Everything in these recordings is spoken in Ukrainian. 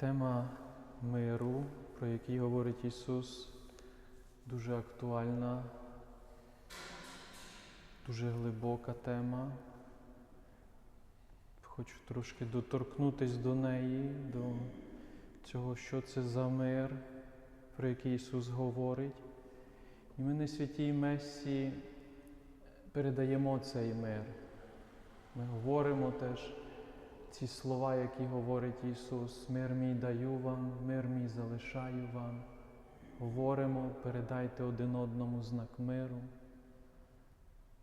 Тема миру, про який говорить Ісус, дуже актуальна, дуже глибока тема. Хочу трошки доторкнутися до неї, до цього, що це за мир, про який Ісус говорить. І ми на святій Месі передаємо цей мир. Ми говоримо теж ці слова, які говорить Ісус, мир мій даю вам, мир мій залишаю вам. Говоримо, передайте один одному знак миру.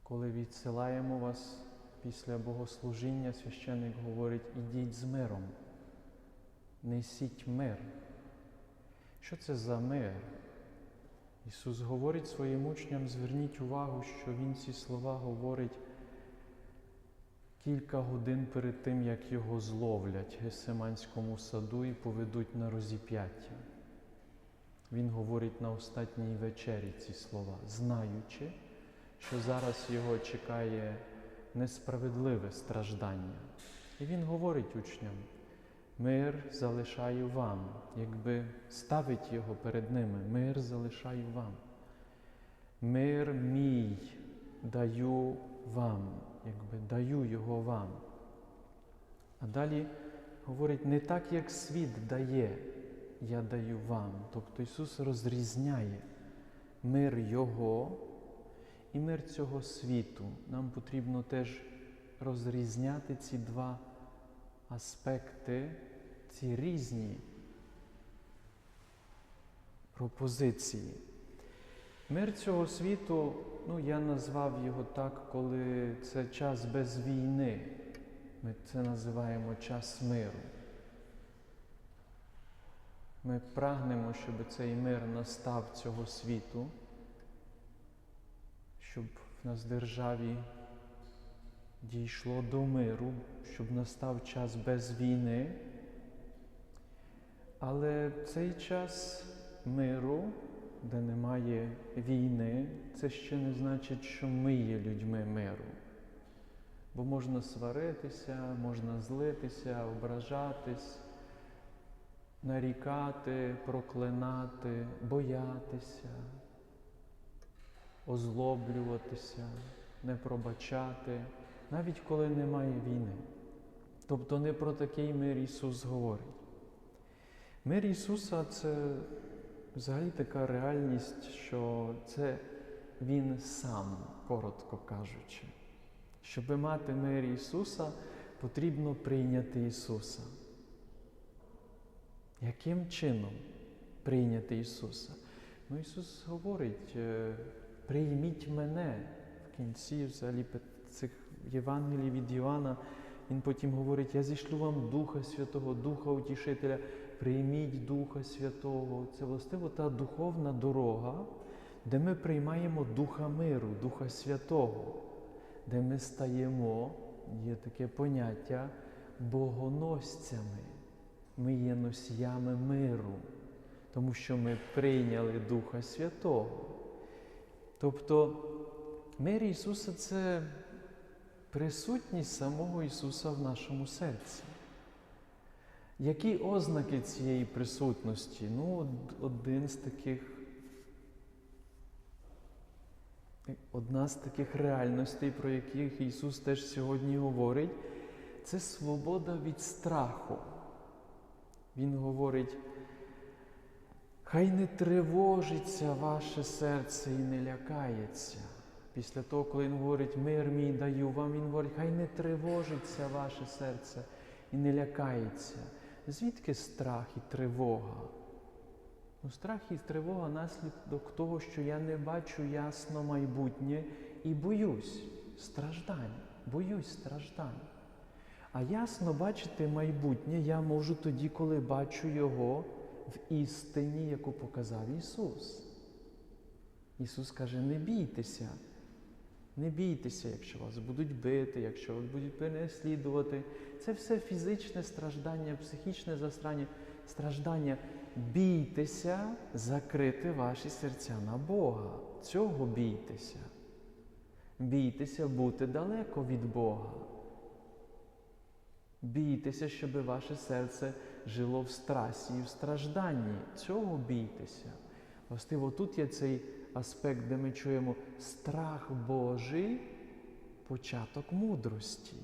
Коли відсилаємо вас після богослужіння, священник говорить, ідіть з миром, несіть мир. Що це за мир? Ісус говорить своїм учням, зверніть увагу, що Він ці слова говорить кілька годин перед тим, як його зловлять в Гесиманському саду і поведуть на розіп'яття. Він говорить на останній вечері ці слова, знаючи, що зараз його чекає несправедливе страждання. І він говорить учням, мир залишаю вам, якби ставить його перед ними, мир залишаю вам. Мир мій даю вам, якби даю його вам. А далі говорить, не так, як світ дає, я даю вам. Тобто Ісус розрізняє мир Його і мир цього світу. Нам потрібно теж розрізняти ці два аспекти, ці різні пропозиції. Мир цього світу, ну я назвав його так, коли це час без війни. Ми це називаємо час миру. Ми прагнемо, щоб цей мир настав цього світу, щоб в нас державі дійшло до миру, щоб настав час без війни. Але цей час миру, де немає війни, це ще не значить, що ми є людьми миру. Бо можна сваритися, можна злитися, ображатись, нарікати, проклинати, боятися, озлоблюватися, не пробачати, навіть коли немає війни. Тобто не про такий мир Ісус говорить. Мир Ісуса це взагалі така реальність, що це Він сам, коротко кажучи. Щоб мати мир Ісуса, потрібно прийняти Ісуса. Яким чином прийняти Ісуса? Ну, Ісус говорить, е, прийміть мене в кінці взагалі цих Євангелій від Іоанна. Він потім говорить, я зішлю вам Духа Святого, Духа Утішителя, прийміть Духа Святого. Це властиво та духовна дорога, де ми приймаємо Духа миру, Духа Святого, де ми стаємо, є таке поняття, богоносцями. Ми є носіями миру, тому що ми прийняли Духа Святого. Тобто мир Ісуса це присутність самого Ісуса в нашому серці. Які ознаки цієї присутності? Ну, один з таких, одна з таких реальностей, про яких Ісус теж сьогодні говорить, це свобода від страху. Він говорить, хай не тривожиться ваше серце і не лякається. Після того, коли Він говорить, мир мій даю вам, Він говорить, хай не тривожиться ваше серце і не лякається. Звідки страх і тривога? Ну, Страх і тривога наслідок того, що я не бачу ясно майбутнє і боюсь страждань, боюсь страждань. А ясно бачити майбутнє я можу тоді, коли бачу його в істині, яку показав Ісус. Ісус каже, не бійтеся, не бійтеся, якщо вас будуть бити, якщо вас будуть переслідувати. Це все фізичне страждання, психічне застрання, страждання. Бійтеся закрити ваші серця на Бога. Цього бійтеся. Бійтеся бути далеко від Бога. Бійтеся, щоб ваше серце жило в страсі і в стражданні. Цього бійтеся. Властиво, тут є цей аспект, де ми чуємо страх Божий, початок мудрості.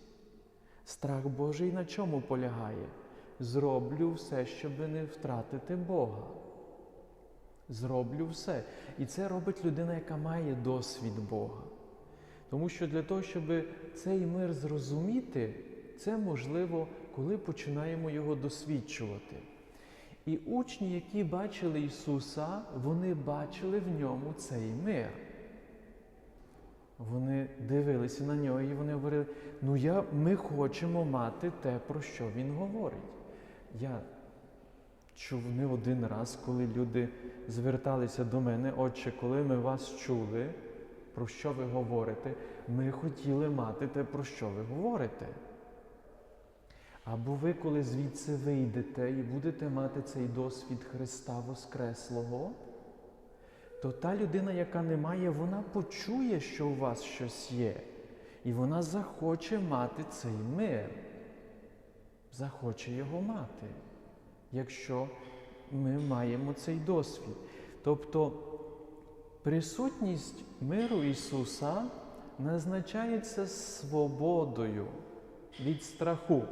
Страх Божий на чому полягає? Зроблю все, щоб не втратити Бога. Зроблю все. І це робить людина, яка має досвід Бога. Тому що для того, щоб цей мир зрозуміти, це можливо, коли починаємо його досвідчувати. І учні, які бачили Ісуса, вони бачили в ньому цей мир. Вони дивилися на нього і вони говорили: ну я, ми хочемо мати те, про що Він говорить. Я чув не один раз, коли люди зверталися до мене, Отче, коли ми вас чули, про що ви говорите, ми хотіли мати те, про що ви говорите. Або ви, коли звідси вийдете і будете мати цей досвід Христа Воскреслого, то та людина, яка не має, вона почує, що у вас щось є, і вона захоче мати цей мир, захоче його мати, якщо ми маємо цей досвід. Тобто присутність миру Ісуса назначається свободою від страху.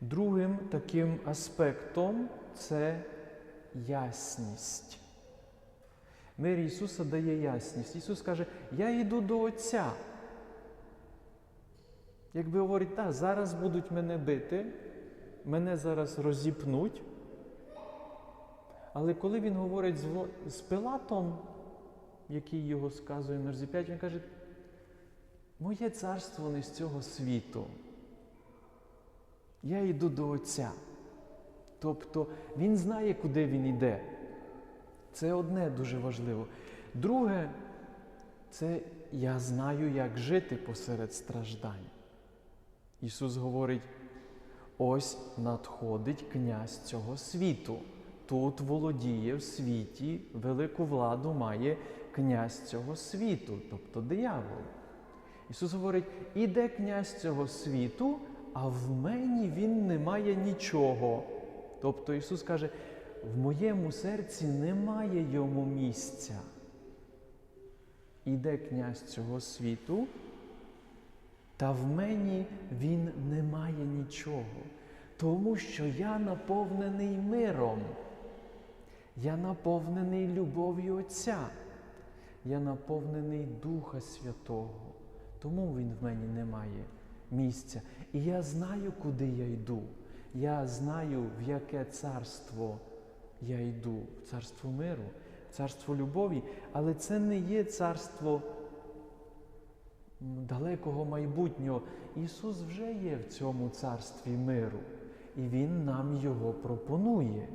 Другим таким аспектом це ясність. Мир Ісуса дає ясність. Ісус каже, я йду до Отця. Якби говорить, так, зараз будуть мене бити, мене зараз розіпнуть. Але коли він говорить з, Пилатом, який його сказує на розіп'ять, він каже, моє царство не з цього світу. Я йду до Отця. Тобто він знає, куди він йде. Це одне дуже важливо. Друге, це я знаю, як жити посеред страждань. Ісус говорить: ось надходить князь цього світу. Тут володіє в світі, велику владу має князь цього світу, тобто диявол. Ісус говорить, іде князь цього світу, а в мені він не має нічого. Тобто Ісус каже, в моєму серці немає йому місця. Іде князь цього світу, та в мені він не має нічого, тому що я наповнений миром. Я наповнений любов'ю Отця. Я наповнений Духа Святого. Тому Він в мені не має місця. І я знаю, куди я йду. Я знаю, в яке царство я йду, в царство миру, в царство любові, але це не є царство далекого майбутнього. Ісус вже є в цьому царстві миру, і Він нам його пропонує.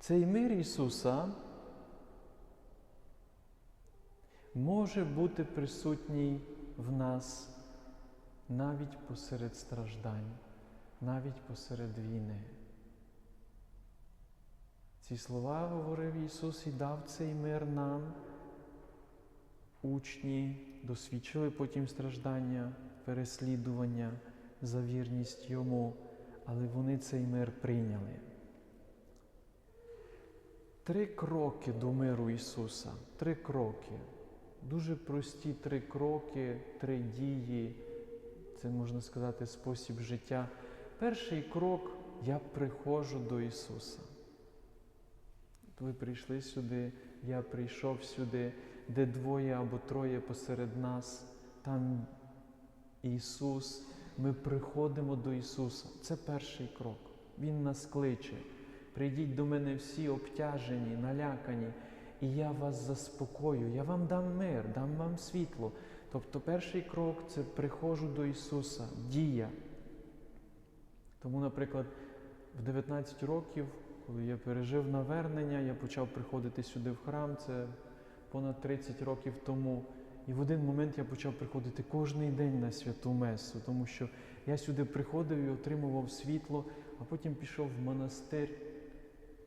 Цей мир Ісуса може бути присутній в нас навіть посеред страждань, навіть посеред війни. Ці слова говорив Ісус і дав цей мир нам. Учні досвідчили потім страждання, переслідування за вірність Йому, але вони цей мир прийняли. Три кроки до миру Ісуса. Три кроки. Дуже прості три кроки, три дії. Це можна сказати спосіб життя. Перший крок я приходжу до Ісуса. Ви прийшли сюди, я прийшов сюди, де двоє або троє посеред нас, там Ісус. Ми приходимо до Ісуса. Це перший крок. Він нас кличе. Прийдіть до мене всі обтяжені, налякані, і я вас заспокою, я вам дам мир, дам вам світло. Тобто перший крок це приходжу до Ісуса, дія. Тому, наприклад, в 19 років, коли я пережив навернення, я почав приходити сюди в храм, це понад 30 років тому. І в один момент я почав приходити кожен день на святу Месу, тому що я сюди приходив і отримував світло, а потім пішов в монастир.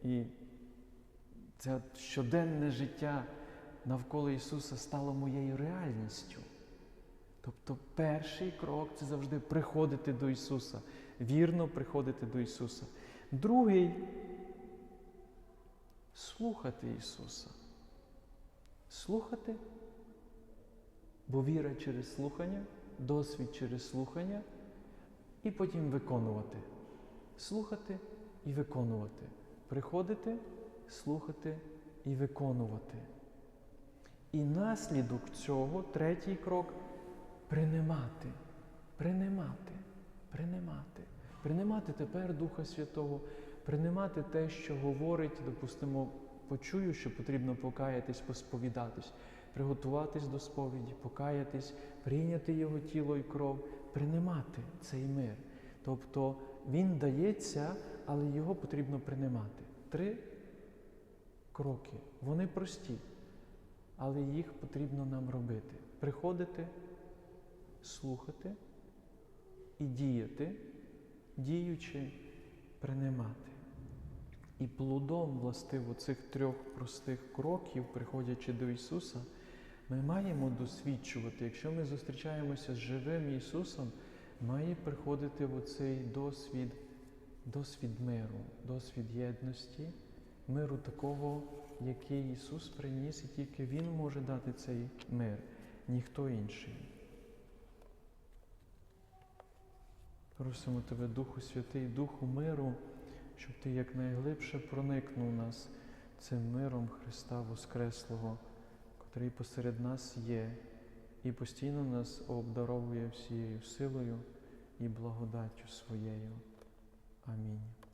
І це щоденне життя навколо Ісуса стало моєю реальністю. Тобто перший крок це завжди приходити до Ісуса, вірно приходити до Ісуса. Другий слухати Ісуса. Слухати, бо віра через слухання, досвід через слухання, і потім виконувати. Слухати і виконувати. Приходити, слухати і виконувати. І наслідок цього, третій крок принимати, принимати, принимати, принимати тепер Духа Святого, принимати те, що говорить, допустимо, почую, що потрібно покаятись, посповідатись, приготуватись до сповіді, покаятись, прийняти Його тіло і кров, принимати цей мир. Тобто він дається, але його потрібно принимати. Три кроки. Вони прості, але їх потрібно нам робити. Приходити, слухати і діяти, діючи, принимати. І плодом, властиво, цих трьох простих кроків, приходячи до Ісуса, ми маємо досвідчувати, якщо ми зустрічаємося з живим Ісусом, має приходити в оцей досвід, досвід миру, досвід єдності, миру такого, який Ісус приніс, і тільки Він може дати цей мир, ніхто інший. Просимо Тебе, Духу Святий, Духу миру, щоб Ти якнайглибше проникнув нас цим миром Христа Воскреслого, котрий посеред нас є і постійно нас обдаровує всією силою і благодаттю своєю. Амінь.